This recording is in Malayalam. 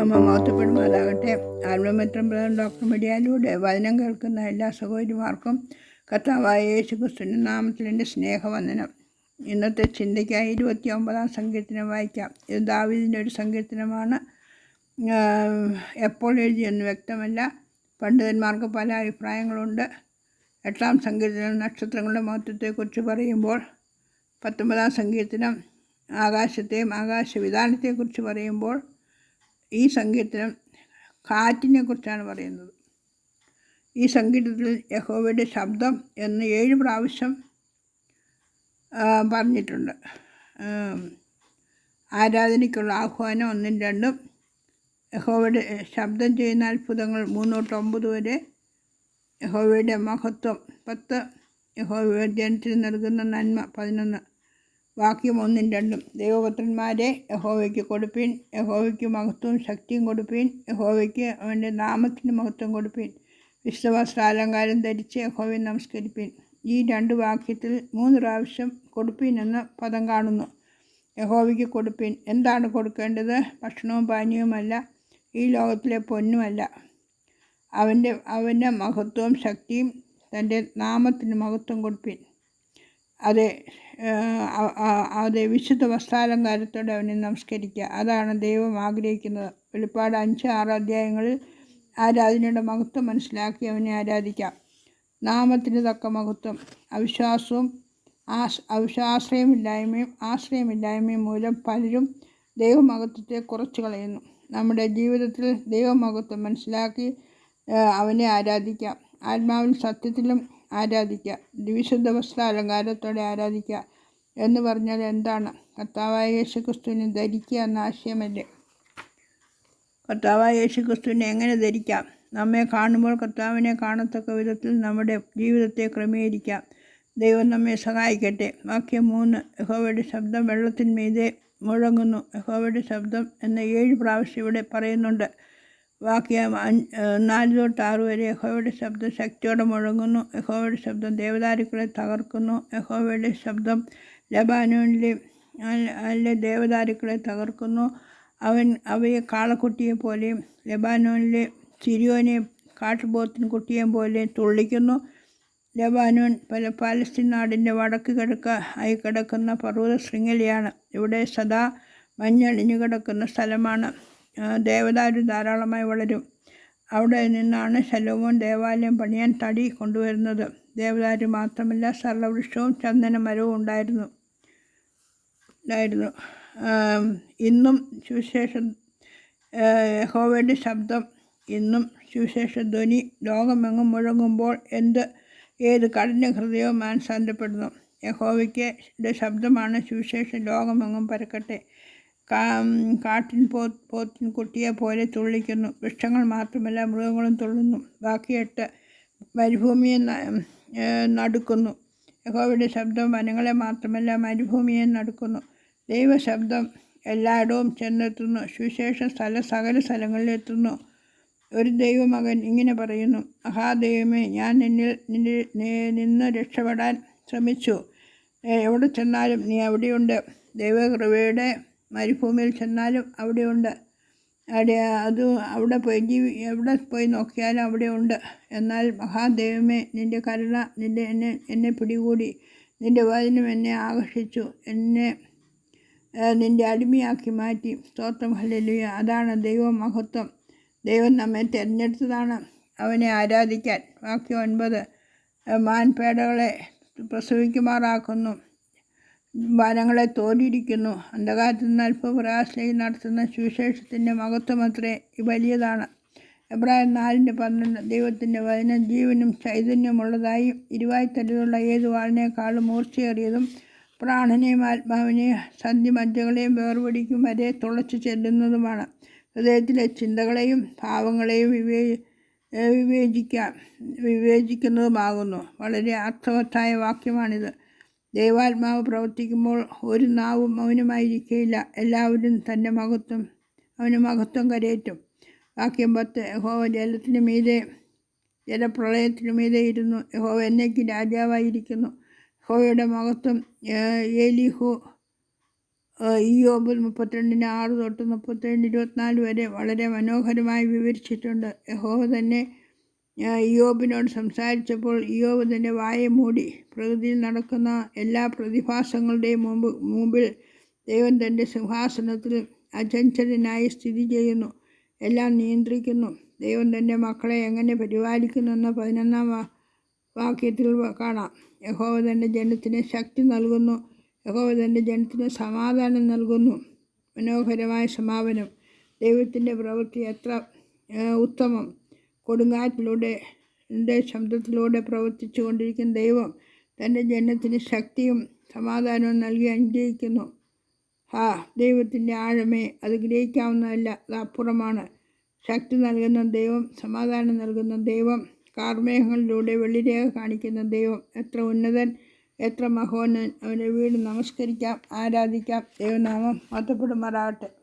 നാമം മഹത്വപ്പെടുമാറാകട്ടെ ആത്മമിത്രം ഡോക്ടർ മീഡിയയിലൂടെ വചനം കേൾക്കുന്ന എല്ലാ സഹോദരിമാർക്കും കർത്താവായ യേശു ക്രിസ്തുവിന്റെ നാമത്തിൽ എന്റെ സ്നേഹവന്ദനം. ഇന്നത്തെ ചിന്തയ്ക്കായി ഇരുപത്തി ഒമ്പതാം സങ്കീർത്തനം വായിക്കാം. ഇത് ദാവിദിന്റെ ഒരു സങ്കീർത്തനമാണ്. എപ്പോൾ എഴുതിയെന്ന് വ്യക്തമല്ല. പണ്ഡിതന്മാർക്ക് പല അഭിപ്രായങ്ങളുണ്ട്. എട്ടാം സങ്കീർത്തനം നക്ഷത്രങ്ങളുടെ മഹത്വത്തെക്കുറിച്ച് പറയുമ്പോൾ പത്തൊമ്പതാം സങ്കീർത്തനം ആകാശത്തെയും ആകാശവിധാനത്തെക്കുറിച്ച് പറയുമ്പോൾ ഈ സങ്കീർത്തനം കാറ്റിനെ കുറിച്ചാണ് പറയുന്നത്. ഈ സങ്കീർത്തനത്തിൽ യഹോവയുടെ ശബ്ദം എന്ന് ഏഴ് പ്രാവശ്യം പറഞ്ഞിട്ടുണ്ട്. ആരാധനയ്ക്കുള്ള ആഹ്വാനം ഒന്നും രണ്ടും യഹോവയുടെ ശബ്ദം ചെയ്യുന്ന അത്ഭുതങ്ങൾ മൂന്ന് തൊട്ട് ഒമ്പത് വരെ യഹോവയുടെ മഹത്വം പത്ത് യഹോവ ജനത്തിന് നൽകുന്ന നന്മ പതിനൊന്ന്. വാക്യം ഒന്നും രണ്ടും. ദൈവപുത്രന്മാരെ യഹോവയ്ക്ക് കൊടുപ്പീൻ. യഹോവയ്ക്ക് മഹത്വവും ശക്തിയും കൊടുപ്പീൻ. യഹോവയ്ക്ക് അവന്റെ നാമത്തിന് മഹത്വം കൊടുപ്പീൻ. വിശ്വവസ്ത്രാലങ്കാരം ധരിച്ച് യഹോവയെ നമസ്കരിപ്പീൻ. ഈ രണ്ട് വാക്യത്തിൽ മൂന്ന് പ്രാവശ്യം കൊടുപ്പീൻ എന്ന പദം കാണുന്നു. യഹോവയ്ക്ക് കൊടുപ്പീൻ. എന്താണ് കൊടുക്കേണ്ടത്? ഭക്ഷണവും പാനീയവുമല്ല. ഈ ലോകത്തിലെ പൊന്നുമല്ല. അവന്റെ അവന്റെ മഹത്വവും ശക്തിയും തന്റെ നാമത്തിന് മഹത്വം കൊടുപ്പീൻ. അതെ അത് വിശുദ്ധ വസ്ത്രാലങ്കാരത്തോടെ അവനെ നമസ്കരിക്കുക. അതാണ് ദൈവം ആഗ്രഹിക്കുന്നത്. വെളിപ്പാട് അഞ്ച് ആറ് അധ്യായങ്ങളിൽ ആരാധനയുടെ മഹത്വം മനസ്സിലാക്കി അവനെ ആരാധിക്കാം. നാമത്തിന് തക്ക മഹത്വം. അവിശ്വാസവും ആശ് അവിശ്വാശ്രയമില്ലായ്മയും ആശ്രയമില്ലായ്മയും മൂലം പലരും ദൈവമഹത്വത്തെ കുറച്ച് കളയുന്നു. നമ്മുടെ ജീവിതത്തിൽ ദൈവമഹത്വം മനസ്സിലാക്കി അവനെ ആരാധിക്കാം. ആത്മാവിൽ സത്യത്തിലും ആരാധിക്കുക. വിശുദ്ധ വസ്ത്ര അലങ്കാരത്തോടെ ആരാധിക്കുക എന്ന് പറഞ്ഞാൽ എന്താണ്? കർത്താവായ യേശുക്രിസ്തുവിനെ ധരിക്കുക എന്ന ആശയമല്ലേ? കർത്താവായ യേശുക്രിസ്തുവിനെ എങ്ങനെ ധരിക്കാം? നമ്മെ കാണുമ്പോൾ കർത്താവിനെ കാണത്തക്ക വിധത്തിൽ നമ്മുടെ ജീവിതത്തെ ക്രമീകരിക്കാം. ദൈവം നമ്മെ സഹായിക്കട്ടെ. വാക്യം മൂന്ന്. യഹോവയുടെ ശബ്ദം വെള്ളത്തിന്മീതെ മുഴങ്ങുന്നു. യഹോവയുടെ ശബ്ദം എന്ന ഏഴ് പ്രാവശ്യം ഇവിടെ പറയുന്നുണ്ട്. വാക്യം നാല് തൊട്ട് ആറ് വരെ യഹോയുടെ ശബ്ദം ശക്തിയോടെ മുഴങ്ങുന്നു. യഹോയുടെ ശബ്ദം ദേവദാരുക്കളെ തകർക്കുന്നു. യഹോയുടെ ശബ്ദം ലബാനോനിലെ അല്ലെ ദേവദാരുക്കളെ തകർക്കുന്നു. അവൻ അവയെ കാളക്കുട്ടിയെ പോലെയും ലബാനോനിലെ സിരിയോനെ കാട്ടുപോത്തിന് കുട്ടിയെ പോലെ തുള്ളിക്കുന്നു. ലബാനോൻ പല പാലസ്തീൻ നാടിന്റെ വടക്ക് കിഴക്ക് ആയി കിടക്കുന്ന പർവത ശൃംഖലയാണ് ഇവിടെ സദാ മഞ്ഞളിഞ്ഞു കിടക്കുന്ന സ്ഥലമാണ്. ദേവദാരു ധാരാളമായി വളരും. അവിടെ നിന്നാണ് ശലോമോൻ ദേവാലയം പണിയാൻ തടി കൊണ്ടുവരുന്നത്. ദേവദാരു മാത്രമല്ല സർവവൃക്ഷവും ചന്ദന മരവും ഉണ്ടായിരുന്നു. ഉണ്ടായിരുന്നു. ഇന്നും സുവിശേഷം യഹോവയുടെ ശബ്ദം ഇന്നും സുവിശേഷ ധ്വനി ലോകമെങ്ങും മുഴങ്ങുമ്പോൾ എന്ത് ഏത് കഠിന ഹൃദയവും മാനസാന്തരപ്പെടുന്നു. യഹോവയ്ക്ക് ശബ്ദമാണ് സുവിശേഷം ലോകമെങ്ങും പരക്കട്ടെ. കാട്ടിൻ പോ പോത്തിൻ കുട്ടിയെ പോലെ തുള്ളിക്കുന്നു. വൃക്ഷങ്ങൾ മാത്രമല്ല മൃഗങ്ങളും തുള്ളുന്നു. ബാക്കിയെട്ട് മരുഭൂമിയെ നടുക്കുന്നു. യഹോവയുടെ ശബ്ദം വനങ്ങളെ മാത്രമല്ല മരുഭൂമിയെ നടുക്കുന്നു. ദൈവശബ്ദം എല്ലായിടവും ചെന്നെത്തുന്നു. സുവിശേഷ സ്ഥല സകല സ്ഥലങ്ങളിലെത്തുന്നു. ഒരു ദൈവമകൻ ഇങ്ങനെ പറയുന്നു മഹാദൈവമേ ഞാൻ നിന്നിൽ നിന്നിൽ നി- നിന്ന് രക്ഷപ്പെടാൻ ശ്രമിച്ചു. എവിടെ ചെന്നാലും നീ അവിടെയുണ്ട്. ദൈവകൃപയുടെ മരുഭൂമിയിൽ ചെന്നാലും അവിടെയുണ്ട്. അവിടെ അത് അവിടെ പോയി ജീവി എവിടെ പോയി നോക്കിയാലും അവിടെ ഉണ്ട് എന്നാൽ മഹാദേവമേ നിന്റെ കരുണ നിന്റെ എന്നെ എന്നെ പിടികൂടി. നിന്റെ വചനം എന്നെ ആകർഷിച്ചു. എന്നെ നിന്റെ അടിമയാക്കി മാറ്റി. സ്തോത്രം ഹല്ലേലൂയ. അതാണ് ദൈവ മഹത്വം. ദൈവം നമ്മെ തിരഞ്ഞെടുത്തതാണ് അവനെ ആരാധിക്കാൻ. ബാക്കി ഒൻപത്. മാൻപേടകളെ പ്രസവിക്കുമാറാക്കുന്നു. വനങ്ങളെ തോലിരിക്കുന്നു. അന്ധകാരത്തിൽ നിന്ന് അല്പപ്രയാസയിൽ നടത്തുന്ന സുവിശേഷത്തിന്റെ മഹത്വമത്രേ വലിയതാണ്. എബ്രാഹിം നാലിന്റെ പന്ത്രണ്ട് ദൈവത്തിന്റെ വചനം ജീവനും ചൈതന്യമുള്ളതായും ഇരുവായി ഏത് വാളിനേക്കാളും മൂർച്ചയേറിയതും പ്രാണനെയും ആത്മാവിനെയും സന്ധി മജ്ജകളെയും വേർപിടിക്കും വരെ തുളച്ചു ചെല്ലുന്നതുമാണ്. ഹൃദയത്തിലെ ചിന്തകളെയും ഭാവങ്ങളെയും വിവേ വിവേചിക്കാം വിവേചിക്കുന്നതുമാകുന്നു. വളരെ അർത്ഥവത്തായ വാക്യമാണിത്. ദൈവാത്മാവ് പ്രവർത്തിക്കുമ്പോൾ ഒരു നാവും മൗനമായിരിക്കുകയില്ല എല്ലാവരും തന്റെ മഹത്വം അവന് മഹത്വം കരയേറ്റും. വാക്യം പത്ത് യഹോവ ജലത്തിനു മീതെ ജലപ്രളയത്തിനു മീതെ ഇരുന്നു. യഹോവ എന്നേക്ക് രാജാവായിരിക്കുന്നു. യഹോവയുടെ മഹത്വം ഏലിഹു ഇയോബ് മുപ്പത്തിരണ്ടിന് ആറ് തൊട്ട് മുപ്പത്തിരണ്ട് ഇരുപത്തിനാല് വരെ വളരെ മനോഹരമായി വിവരിച്ചിട്ടുണ്ട്. യഹോവ തന്നെ ഇയോബിനോട് സംസാരിച്ചപ്പോൾ ഇയോബ് തന്റെ വായ മൂടി. പ്രകൃതിയിൽ നടക്കുന്ന എല്ലാ പ്രതിഭാസങ്ങളുടെയും മുമ്പ് മുമ്പിൽ ദൈവം തന്റെ സിംഹാസനത്തിൽ അചഞ്ചലനായി സ്ഥിതി ചെയ്യുന്നു. എല്ലാം നിയന്ത്രിക്കുന്നു. ദൈവം തന്റെ മക്കളെ എങ്ങനെ പരിപാലിക്കുന്നുവെന്ന് പതിനൊന്നാം വാക്യത്തിൽ കാണാം. യഹോവ തന്റെ ജനത്തിന് ശക്തി നൽകുന്നു. യഹോവ തന്റെ ജനത്തിന് സമാധാനം നൽകുന്നു. മനോഹരമായ സമാപനം. ദൈവത്തിന്റെ പ്രവൃത്തി എത്ര ഉത്തമം. കൊടുങ്കാറ്റിലൂടെ ശബ്ദത്തിലൂടെ പ്രവർത്തിച്ചു കൊണ്ടിരിക്കുന്ന ദൈവം തന്റെ ജനത്തിന് ശക്തിയും സമാധാനവും നൽകി അനുഗ്രഹിക്കുന്നു. ഹാ ദൈവത്തിന്റെ ആഴമേ അത് ഗ്രഹിക്കാവുന്നതല്ല അത് അപ്പുറമാണ്. ശക്തി നൽകുന്ന ദൈവം സമാധാനം നൽകുന്ന ദൈവം കാർമേഹങ്ങളിലൂടെ വെള്ളിരേഖ കാണിക്കുന്ന ദൈവം എത്ര ഉന്നതൻ എത്ര മഹോന്നൻ അവന്റെ വീട് നമസ്കരിക്കാം ആരാധിക്കാം. ദൈവനാമം മഹത്വപ്പെടുമാറാകട്ടെ.